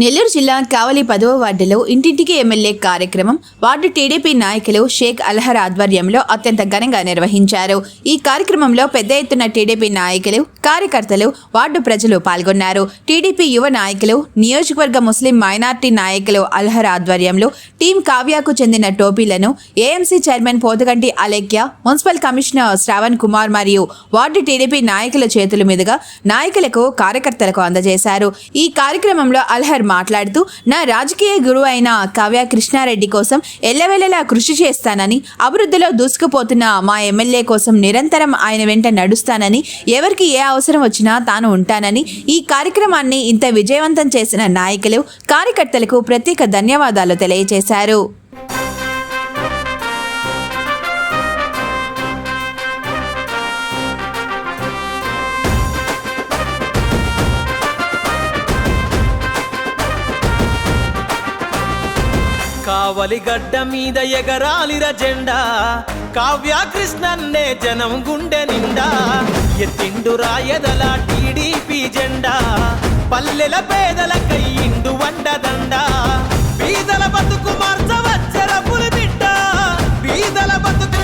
నెల్లూరు జిల్లా కావలి పదవ వార్డులో ఇంటింటికి ఎమ్మెల్యే కార్యక్రమం వార్డు టీడీపీ నాయకులు షేక్ అల్హర్ ఆధ్వర్యంలో అత్యంత ఘనంగా నిర్వహించారు. ఈ కార్యక్రమంలో పెద్ద ఎత్తున టీడీపీ నాయకులు కార్యకర్తలు వార్డు ప్రజలు పాల్గొన్నారు. టీడీపీ యువ నాయకులు నియోజకవర్గ ముస్లిం మైనార్టీ నాయకులు అల్హర్ ఆధ్వర్యంలో టీం కావ్యాకు చెందిన టోపీలను AMC chairman Pothaganti Alekhya municipal commissioner Sravan Kumar మరియు వార్డు టీడీపీ నాయకుల చేతుల మీదుగా నాయకులకు కార్యకర్తలకు అందజేశారు. ఈ కార్యక్రమంలో అల్హర్ మాట్లాడుతూ నా రాజకీయ గురువు అయిన కావ్య కృష్ణారెడ్డి కోసం ఎల్లవెల్లలా కృషి చేస్తానని అభివృద్ధిలో దూసుకుపోతున్న మా ఎమ్మెల్యే కోసం నిరంతరం ఆయన వెంట నడుస్తానని ఎవరికి ఏ అవసరం వచ్చినా తాను ఉంటానని ఈ కార్యక్రమాన్ని ఇంత విజయవంతం చేసిన నాయకులు కార్యకర్తలకు ప్రత్యేక ధన్యవాదాలు తెలియజేశారు. కావలి గడ్డ మీద ఎగరాలిర జెండా. కావ్య కృష్ణన్నే జనం గుండె నిండా. ఎత్తిండు రాయదల టీడీపీ జెండా. పల్లెల పేదల కయ్యిండు వండదండ. బీదల బతుకు మార్చవచ్చర పులి బిడ్డ బీదల బతుకు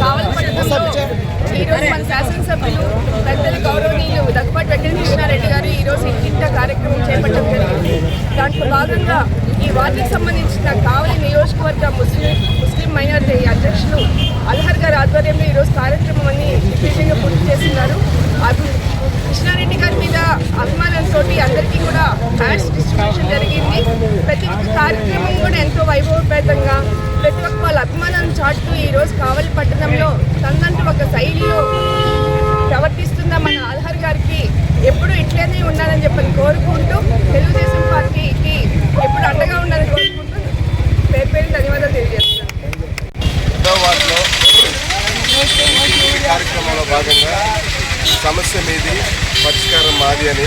కావలపట్నంలో ఈరోజు మన శాసనసభ్యులు పెద్దలు గౌరవనీయులు దగ్గపాటి వెంకటకృష్ణారెడ్డి గారు ఈరోజు ఇంటింట కార్యక్రమం చేపట్టడం జరిగింది దాంట్లో భాగంగా ఈ వార్డుకి సంబంధించిన కావలి నియోజకవర్గ ముస్లిం ముస్లిం మైనార్టీ అధ్యక్షులు అల్హర్ గారి ఆధ్వర్యంలో ఈరోజు కార్యక్రమాన్ని విశేషంగా పూర్తి చేస్తున్నారు. అది కృష్ణారెడ్డి గారి మీద అభిమానంతో అందరికీ కూడా హ్యాండ్స్ డిస్ట్రిబ్యూషన్ జరిగింది. ప్రతి ఒక్క కార్యక్రమం కూడా ఎంతో వైభవపేతంగా ప్రతి ఒక్క వాళ్ళ అభిమానం చాటుతూ ఈరోజు కావలి పట్టణంలో తనంటూ ఒక శైలిలో ప్రవర్తిస్తున్న మన ఆధార్ గారికి ఎప్పుడు ఇట్లనే ఉండాలని చెప్పని కోరుకుంటూ తెలుగుదేశం పార్టీకి ఎప్పుడు అండగా ఉండాలని కోరుకుంటూ పేరు పేరు ధన్యవాదాలు తెలియజేస్తున్నాను. కార్యక్రమంలో భాగంగా సమస్య మీది పరిష్కారం మాది అని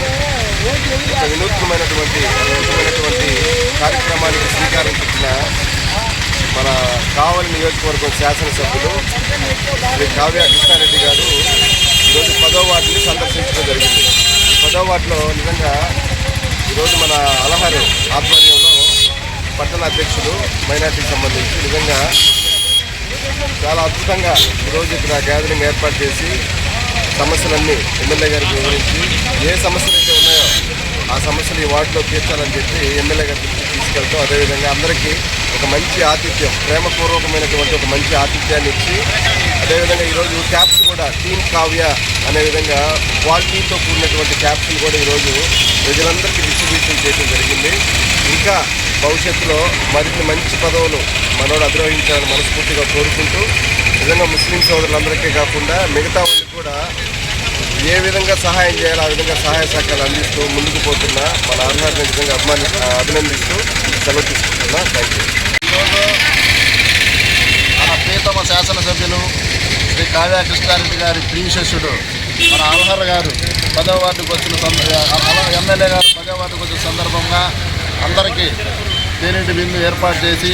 ఒక వినూత్నమైనటువంటి అద్భుతమైనటువంటి కార్యక్రమానికి శ్రీకారం చుట్టిన మన కావలి నియోజకవర్గం శాసనసభ్యులు శ్రీ కావ్య కృష్ణారెడ్డి గారు ఈరోజు పదో వార్డుని సందర్శించడం జరిగింది. పదో వార్డులో నిజంగా ఈరోజు మన అలహారు ఆధ్వర్యంలో పట్టణ అధ్యక్షుడు మైనార్టీకి సంబంధించి నిజంగా చాలా అద్భుతంగా ఈరోజు ఇక్కడ గ్యాదరింగ్ ఏర్పాటు చేసి సమస్యలన్నీ ఎమ్మెల్యే గారికి వివరించి ఏ సమస్యలు అయితే ఉన్నాయో ఆ సమస్యలు ఈ వార్డులో తీర్చాలని చెప్పి ఎమ్మెల్యే గారి తీసుకెళ్తాం అదేవిధంగా అందరికీ ఒక మంచి ఆతిథ్యం ప్రేమపూర్వకమైనటువంటి ఒక మంచి ఆతిథ్యాన్ని ఇచ్చి అదేవిధంగా ఈరోజు క్యాప్స్ కూడా టీమ్ కావ్య అనే విధంగా క్వాలిటీతో కూడినటువంటి క్యాప్స్ని కూడా ఈరోజు ప్రజలందరికీ డిస్ట్రిబ్యూషన్ చేయడం జరిగింది. ఇంకా భవిష్యత్తులో మరిన్ని మంచి పదవులు మనోడు అధిరోహించాలని మనస్ఫూర్తిగా కోరుకుంటూ నిజంగా ముస్లిం సోదరులందరికీ కాకుండా మిగతా వాళ్ళకి కూడా ఏ విధంగా సహాయం చేయాలో ఆ విధంగా సహాయ సహకారాలు అందిస్తూ ముందుకు పోతున్న మన ఆధార్ని నిజంగా అభిమాని అభినందిస్తూ సెలవు తీసుకుంటున్నా. థ్యాంక్ యూ ఈరోజు మన ప్రీతమ శాసనసభ్యులు శ్రీ కావ్య కృష్ణారెడ్డి గారి ప్రియశిష్యుడు మన అల్హర్ గారు పదవ వార్డుకు వచ్చిన ఎమ్మెల్యే గారు పదవ వార్డుకు వచ్చిన సందర్భంగా అందరికీ తేనెటి బిందు ఏర్పాటు చేసి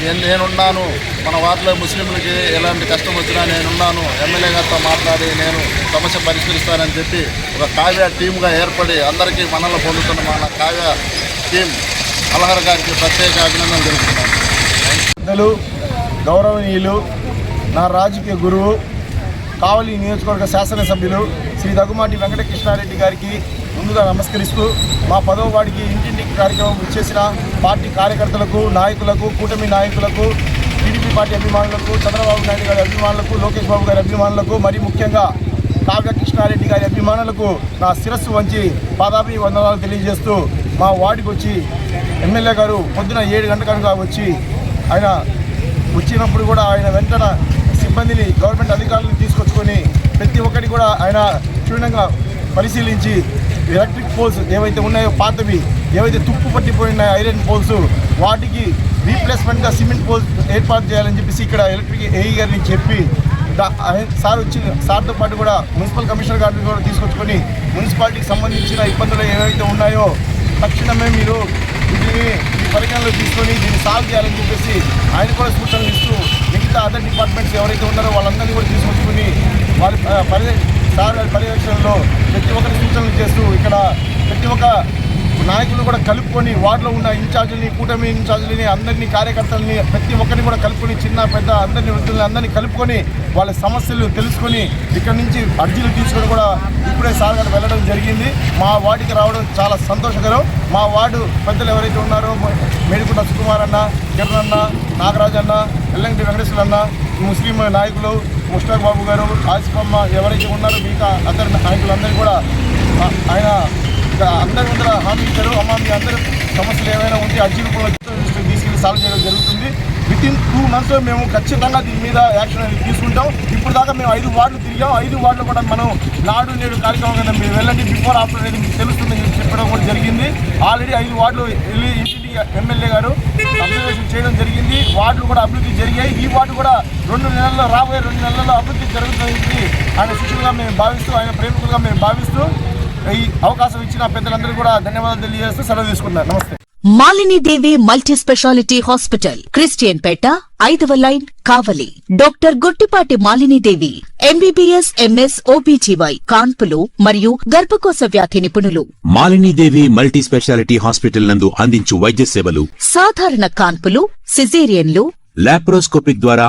నేను- నేనున్నాను. మన వార్డులో ముస్లింలకి ఎలాంటి కష్టం వచ్చినా నేనున్నాను. ఎమ్మెల్యే గారితో మాట్లాడి నేను సమస్య పరిష్కరిస్తానని చెప్పి ఒక కావ్య టీమ్గా ఏర్పడి అందరికీ మనల్ని పొందుతున్న మన కావ్య టీం అలహర్ గారికి ప్రత్యేక అభినందనలు తెలుపుతున్నాను. పెద్దలు గౌరవనీయులు నా రాజకీయ గురువు కావలి నియోజకవర్గ శాసనసభ్యులు శ్రీ దగ్గుమాటి వెంకటకృష్ణారెడ్డి గారికి ముందుగా నమస్కరిస్తూ మా పదవ వాడికి ఇంటింటికి కార్యక్రమం ఇచ్చేసిన పార్టీ కార్యకర్తలకు నాయకులకు కూటమి నాయకులకు టీడీపీ పార్టీ అభిమానులకు చంద్రబాబు నాయుడు గారి అభిమానులకు లోకేష్ బాబు గారి అభిమానులకు మరి ముఖ్యంగా కావ్య కృష్ణారెడ్డి గారి అభిమానులకు నా శిరస్సు వంచి పాదాభి వందనాలు తెలియజేస్తూ మా వార్డుకి వచ్చి ఎమ్మెల్యే గారు పొద్దున ఏడు గంటలకు వచ్చి ఆయన వచ్చినప్పుడు కూడా ఆయన వెంటన సిబ్బందిని గవర్నమెంట్ అధికారులను తీసుకొచ్చుకొని ప్రతి ఒక్కటి కూడా ఆయన క్షుణ్ణంగా పరిశీలించి ఎలక్ట్రిక్ పోల్స్ ఏవైతే ఉన్నాయో పాతవి ఏవైతే తుప్పు పట్టిపోయిన ఐరన్ పోల్స్ వాటికి రీప్లేస్మెంట్గా సిమెంట్ పోల్స్ ఏర్పాటు చేయాలని చెప్పేసి ఇక్కడ ఎలక్ట్రిక్ ఏఈ గారిని చెప్పి సార్ వచ్చి సార్తో పాటు కూడా మున్సిపల్ కమిషనర్ గారిని కూడా తీసుకొచ్చుకొని మున్సిపాలిటీకి సంబంధించిన ఇబ్బందులు ఏవైతే ఉన్నాయో తక్షణమే మీరు దీన్ని ఈ పరిగణలో తీసుకొని దీన్ని సాల్వ్ చేయాలని చెప్పేసి ఆయన కూడా సూచనలు ఇస్తూ మిగతా అదర్ డిపార్ట్మెంట్స్ ఎవరైతే ఉన్నారో వాళ్ళందరినీ కూడా తీసుకొచ్చుకొని వారి పర్య సార్ పర్యవేక్షణలో ప్రతి ఒక్కరి సూచనలు చేస్తూ ఇక్కడ ప్రతి ఒక్క నాయకులు కూడా కలుపుకొని వార్డులో ఉన్న ఇన్ఛార్జీలని కూటమి ఇన్ఛార్జీలని అందరినీ కార్యకర్తలని ప్రతి ఒక్కరిని కూడా కలుపుకొని చిన్న పెద్ద అందరినీ వృద్ధులని అందరినీ కలుపుకొని వాళ్ళ సమస్యలు తెలుసుకొని ఇక్కడ నుంచి అర్జీలు తీసుకొని కూడా ఇప్పుడే సార్ గారు వెళ్ళడం జరిగింది. మా వార్డుకి రావడం చాలా సంతోషకరం. మా వార్డు పెద్దలు ఎవరైతే ఉన్నారో మేడికుంట సుకుమార్ అన్న కిరణ్ అన్న నాగరాజ్ అన్న ఎల్లంటి వెంకటేశ్వర అన్న ముస్లిం నాయకులు ముష్టాక్ బాబు గారు ఆసిఫమ్మ ఎవరైతే ఉన్నారో మిగతా అందరి నాయకులందరూ కూడా ఆయన అందరి ముందర హామీ ఇచ్చారు. అమ్మ మీ అందరి సమస్యలు ఏమైనా ఉంటే అర్జీ రూపంలో తీసుకెళ్ళి సాల్వ్ చేయడం జరుగుతుంది. విత్ ఇన్ టూ మంత్స్ మేము ఖచ్చితంగా దీని మీద యాక్షన్ అనేది తీసుకుంటాం. ఇప్పుడు దాకా మేము ఐదు వార్డులు తిరిగాం. ఐదు వార్డులు కూడా మనం నాడు నేడు కార్యక్రమం కింద మీరు వెళ్ళండి. బిఫోర్ ఆఫ్టర్ అనేది మీకు తెలుస్తుందని చెప్పడం కూడా జరిగింది. ఆల్రెడీ ఐదు వార్డులు వెళ్ళి ఇంటింటి ఎమ్మెల్యే గారు అబ్జర్వేషన్ చేయడం జరిగింది. వార్డులు కూడా అభివృద్ధి జరిగాయి. ఈ వార్డు కూడా రెండు నెలల్లో రాబోయే రెండు నెలల్లో అభివృద్ధి జరుగుతుంది ఆయన శిష్యులుగా మేము భావిస్తూ ఆయన ప్రేమికులుగా మేము భావిస్తూ ఈ అవకాశం ఇచ్చిన పెద్దలందరూ కూడా ధన్యవాదాలు తెలియజేస్తూ సెలవు తీసుకున్నారు నమస్తే. Malinidevi multi speciality hospital Christian Peta ఐదవ line Kavali. Doctor Guttipati Malinidevi MBBS MS OBGY కాన్పులు మరియు గర్భకోశ వ్యాధి నిపుణులు. మాలినీదేవి మల్టీ స్పెషాలిటీ హాస్పిటల్ నందు అందించు వైద్య సేవలు సాధారణ కాన్పులు సిజేరియన్లు. లాప్రోస్కోపిక్ ద్వారా